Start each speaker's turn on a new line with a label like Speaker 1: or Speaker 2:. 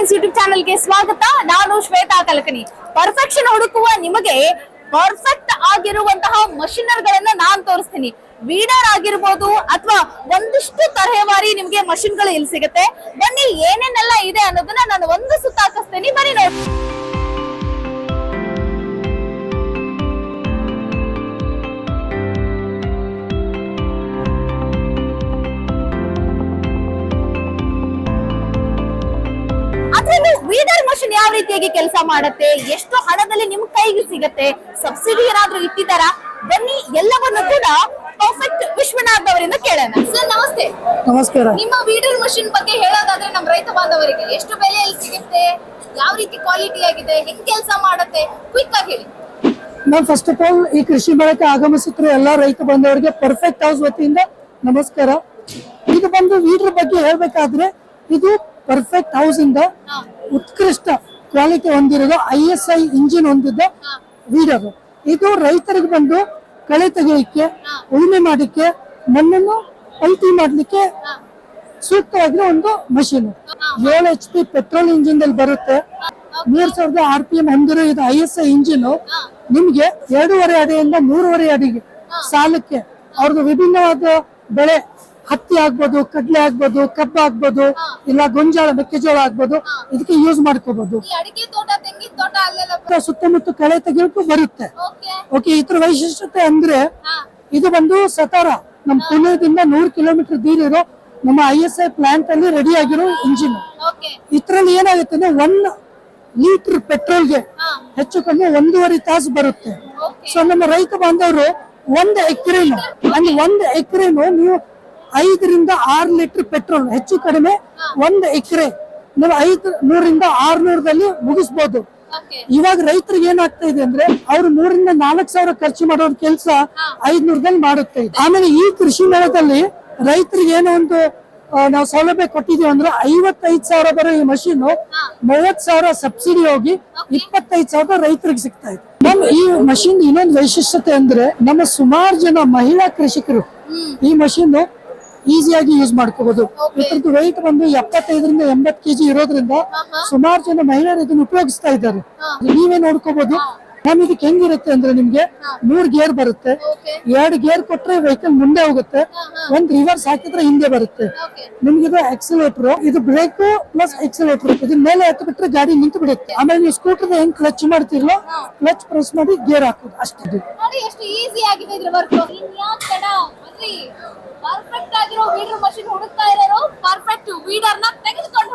Speaker 1: Science YouTube ಚಾನಲ್ಗೆ ಸ್ವಾಗತ. ನಾನು ಶ್ವೇತಾ ಕಲಕನಿ ಪರ್ಫೆಕ್ಷನ್ ಹುಡುಕುವ ನಿಮಗೆ ಪರ್ಫೆಕ್ಟ್ ಆಗಿರುವಂತಹ ಮಷಿನರ್ ಗಳನ್ನ ನಾನ್ ತೋರಿಸ್ತೀನಿ. ವೀಡರ್ ಆಗಿರ್ಬೋದು ಅಥವಾ ಒಂದಿಷ್ಟು ತರಹೇವಾರಿ ನಿಮ್ಗೆ ಮಷಿನ್ಗಳು ಇಲ್ಲಿ ಸಿಗುತ್ತೆ. ಬನ್ನಿ ಏನೇನೆಲ್ಲ ಇದೆ ಅನ್ನೋದನ್ನ ನಾನು ಒಂದು ಸುತ್ತ ಹಾಕಿಸ್ತೀನಿ. ಬನ್ನಿ ನೋಡಿ ಯಾವ ರೀತಿಯಾಗಿ ಕೆಲಸ ಮಾಡುತ್ತೆ? ಎಷ್ಟು ಹಣದಲ್ಲಿ ನಿಮ್ ಕೈಗೆ ಸಿಗತ್ತೆ? ಸಬ್ಸಿಡಿ ಏನಾದ್ರೂ ಇಟ್ಟಿದಾರ ಬನ್ನಿ ಎಲ್ಲವನ್ನು ಕೂಡ ಪರ್ಫೆಕ್ಟ್ ವಿಶ್ವನಾಥ್ ಅವರಿಂದ ಕೇಳೋಣ. ಸರ್ ನಮಸ್ತೆ.
Speaker 2: ನಮಸ್ಕಾರ.
Speaker 1: ನಿಮ್ಮ ವೀಡರ್ ಮಷಿನ್ ಬಗ್ಗೆ ಹೇಳೋದಾದ್ರೆ ನಮ್ಮ ರೈತ ಬಾಂಧವರಿಗೆ ಎಷ್ಟು ಬೆಲೆಯಲ್ಲಿ ಸಿಗುತ್ತೆ? ಯಾವ ರೀತಿ ಕ್ವಾಲಿಟಿ ಆಗಿದೆ? ಹೆಂಗ್ ಕೆಲಸ ಮಾಡುತ್ತೆ? ಕ್ವಿಕ್ ಆಗಿ ಹೇಳಿ.
Speaker 2: ನಾವು ಫಸ್ಟ್ ಆಫ್ ಆಲ್ ಈ ಕೃಷಿ ಮೇಳಕ್ಕೆ ಆಗಮಿಸಿದ್ರು ಎಲ್ಲಾ ರೈತ ಬಂದವರಿಗೆ ಪರ್ಫೆಕ್ಟ್ ಹೌಸ್ ವತಿಯಿಂದ ನಮಸ್ಕಾರ. ಇದು ಬಂದು ವೀಡ್ರ ಬಗ್ಗೆ ಹೇಳ್ಬೇಕಾದ್ರೆ ಇದು ಪರ್ಫೆಕ್ಟ್ ಹೌಸ್ ಇಂದ ಉತ್ಕೃಷ್ಟ ಕ್ವಾಲಿಟಿ ಹೊಂದಿರೋದು ಐ ಎಸ್ ಐ ಇಂಜಿನ್ ಹೊಂದಿದ್ದ ವೀಡರ್ ಇದು ರೈತರಿಗೆ ಬಂದು ಕಳೆ ತೆಗೆಯಕ್ಕೆ ಉಳುಮೆ ಮಾಡಲಿಕ್ಕೆ ಮಣ್ಣನ್ನು ಪಲ್ಟಿ ಮಾಡ್ಲಿಕ್ಕೆ ಸೂಕ್ತವಾಗಿರೋ ಒಂದು ಮಷೀನ್. ಏಳು ಎಚ್ ಪಿ ಪೆಟ್ರೋಲ್ ಇಂಜಿನ್ ದಲ್ಲಿ ಬರುತ್ತೆ ಮೂರ್ ಸಾವಿರದ ಆರ್ ಪಿ ಎಂ ಹೊಂದಿರೋ ಇದು ಐ ಎಸ್ ಐ ಇಂಜಿನ್ ನಿಮ್ಗೆ ಎರಡೂವರೆ ಅಡಿಯಿಂದ ಮೂರುವರೆ ಅಡಿಗೆ ಸಾಲಕ್ಕೆ. ಅವ್ರದ್ದು ವಿಭಿನ್ನವಾದ ಬೆಳೆ. ಹತ್ತಿ ಆಗ್ಬೋದು ಕಡ್ಲೆ ಆಗ್ಬೋದು ಕಬ್ಬ ಆಗ್ಬೋದು ಇಲ್ಲ ಗೊಂಜಾಳ ಮೆಕ್ಕೆಜೋಳ ಆಗ್ಬೋದು ಇದಕ್ಕೆ ಯೂಸ್ ಮಾಡ್ಕೋಬಹುದು
Speaker 1: ಈ ಅಡಿಕೆ ತೋಟ ತೆಂಗಿನ ತೋಟ ಅಲ್ಲೆಲ್ಲ
Speaker 2: ಸುತ್ತಮುತ್ತ ಕಳೆ ತೆಗೆಯೋಕ್ಕೂ ಬರುತ್ತೆ.
Speaker 1: ಓಕೆ.
Speaker 2: ಇದ್ರ ವೈಶಿಷ್ಟ್ಯತೆ ಅಂದ್ರೆ ಇದು ಬಂದು ಸತಾರ ನಮ್ಮ ಪುಣೆದಿಂದ ನೂರು ಕಿಲೋಮೀಟರ್ ದೂರ ಇರೋ ನಮ್ಮ ಐ ಎಸ್ ಐ ಪ್ಲಾಂಟ್ ಅಲ್ಲಿ ರೆಡಿ ಆಗಿರೋ ಇಂಜಿನ್ ಇದ್ರಲ್ಲಿ ಏನಾಗುತ್ತೆ ಅಂದ್ರೆ ಒನ್ ಲೀಟರ್ ಪೆಟ್ರೋಲ್ಗೆ ಹೆಚ್ಚು ಕಮ್ಮಿ ಒಂದೂವರೆ ತಾಸು ಬರುತ್ತೆ. ಸೊ ನಮ್ಮ ರೈತ ಬಾಂಧವರು ಒಂದ್ ಎಕರೆನು ಅಂದ್ರೆ ಒಂದ್ ಎಕರೆನು ನೀವು ಐದರಿಂದ ಆರು ಲೀಟರ್ ಪೆಟ್ರೋಲ್ ಹೆಚ್ಚು ಕಡಿಮೆ ಒಂದು ಎಕರೆ ನೀವು ಐದು ನೂರಿಂದ ಆರ್ನೂರದಲ್ಲಿ ಮುಗಿಸ್ಬೋದು. ಇವಾಗ ರೈತರಿಗೆ ಏನಾಗ್ತಾ ಇದೆ ಅಂದ್ರೆ ಅವ್ರು ಮೂರಿಂದ ನಾಲ್ಕು ಸಾವಿರ ಖರ್ಚು ಮಾಡೋ ಕೆಲಸ ಐದ್ನೂರದಲ್ಲಿ ಮಾಡುತ್ತೆ. ಆಮೇಲೆ ಈ ಕೃಷಿ ಮೇಳದಲ್ಲಿ ರೈತರಿಗೆ ಏನೋ ಒಂದು ನಾವು ಸೌಲಭ್ಯ ಕೊಟ್ಟಿದೀವಿ ಅಂದ್ರೆ ಐವತ್ತೈದು ಸಾವಿರ ಬರೋ ಈ ಮಷೀನ್ ಮೂವತ್ ಸಾವಿರ ಸಬ್ಸಿಡಿ ಹೋಗಿ ಇಪ್ಪತ್ತೈದು ಸಾವಿರ ರೈತರಿಗೆ ಸಿಗ್ತಾ ಇದೆ. ನಮ್ ಈ ಮಷೀನ್ ಇನ್ನೊಂದು ವೈಶಿಷ್ಟ್ಯತೆ ಅಂದ್ರೆ ನಮ್ಮ ಸುಮಾರು ಜನ ಮಹಿಳಾ ಕೃಷಿಕರು ಈ ಮಷೀನ್ ಈಸಿಯಾಗಿ ಯೂಸ್ ಮಾಡ್ಕೋಬಹುದು ಇದ್ರದ್ದು ವೆಯ್ಟ್ ಬಂದು ಎಪ್ಪತ್ತೈದರಿಂದ ಎಂಬತ್ತು ಕೆಜಿ ಇರೋದ್ರಿಂದ ಸುಮಾರು ಜನ ಮಹಿಳೆಯರು ಇದನ್ನು ಉಪಯೋಗಿಸ್ತಾ ಇದ್ದಾರೆ. ನೀವೇ ನೋಡ್ಕೋಬಹುದು ನಮ್ ಇದಕ್ಕೆ ಹೆಂಗಿರುತ್ತೆ ಅಂದ್ರೆ ನಿಮ್ಗೆ ಮೂರ್ ಗೇರ್ ಬರುತ್ತೆ. ಎರಡು ಗೇರ್ ಕೊಟ್ರೆ ವೆಹಿಕಲ್ ಮುಂದೆ ಹೋಗುತ್ತೆ. ಒಂದ್ ರಿವರ್ಸ್ ಹಾಕಿದ್ರೆ ಹಿಂದೆ ಬರುತ್ತೆ.
Speaker 1: ನಿಮ್ಗಿದು
Speaker 2: ನಿಮ್ಗೆ ಇದು ಎಕ್ಸಲೇಟರ್ ಇದು ಬ್ರೇಕ್ ಪ್ಲಸ್ ಎಕ್ಸಲೇಟರ್ ಇದ್ರ ಮೇಲೆ ಎತ್ತು ಬಿಟ್ರೆ ಗಾಡಿ ನಿಂತು ಬಿಡುತ್ತೆ. ಆಮೇಲೆ ನೀವು ಸ್ಕೂಟರ್ ಹೆಂಗ್ ಕ್ಲಚ್ ಮಾಡ್ತಿರ್ಲೋ ಕ್ಲಚ್ ಪ್ರೆಸ್ ಮಾಡಿ ಗೇರ್ ಹಾಕೋದು. ಅಷ್ಟೇ.
Speaker 1: ವೀಡರ್ ಮಷಿನ್ ಹುಡುಕ್ತಾ ಇರೋರು ಪರ್ಫೆಕ್ಟ್ ವೀಡರ್ನ ತೆಗೆದುಕೊಂಡು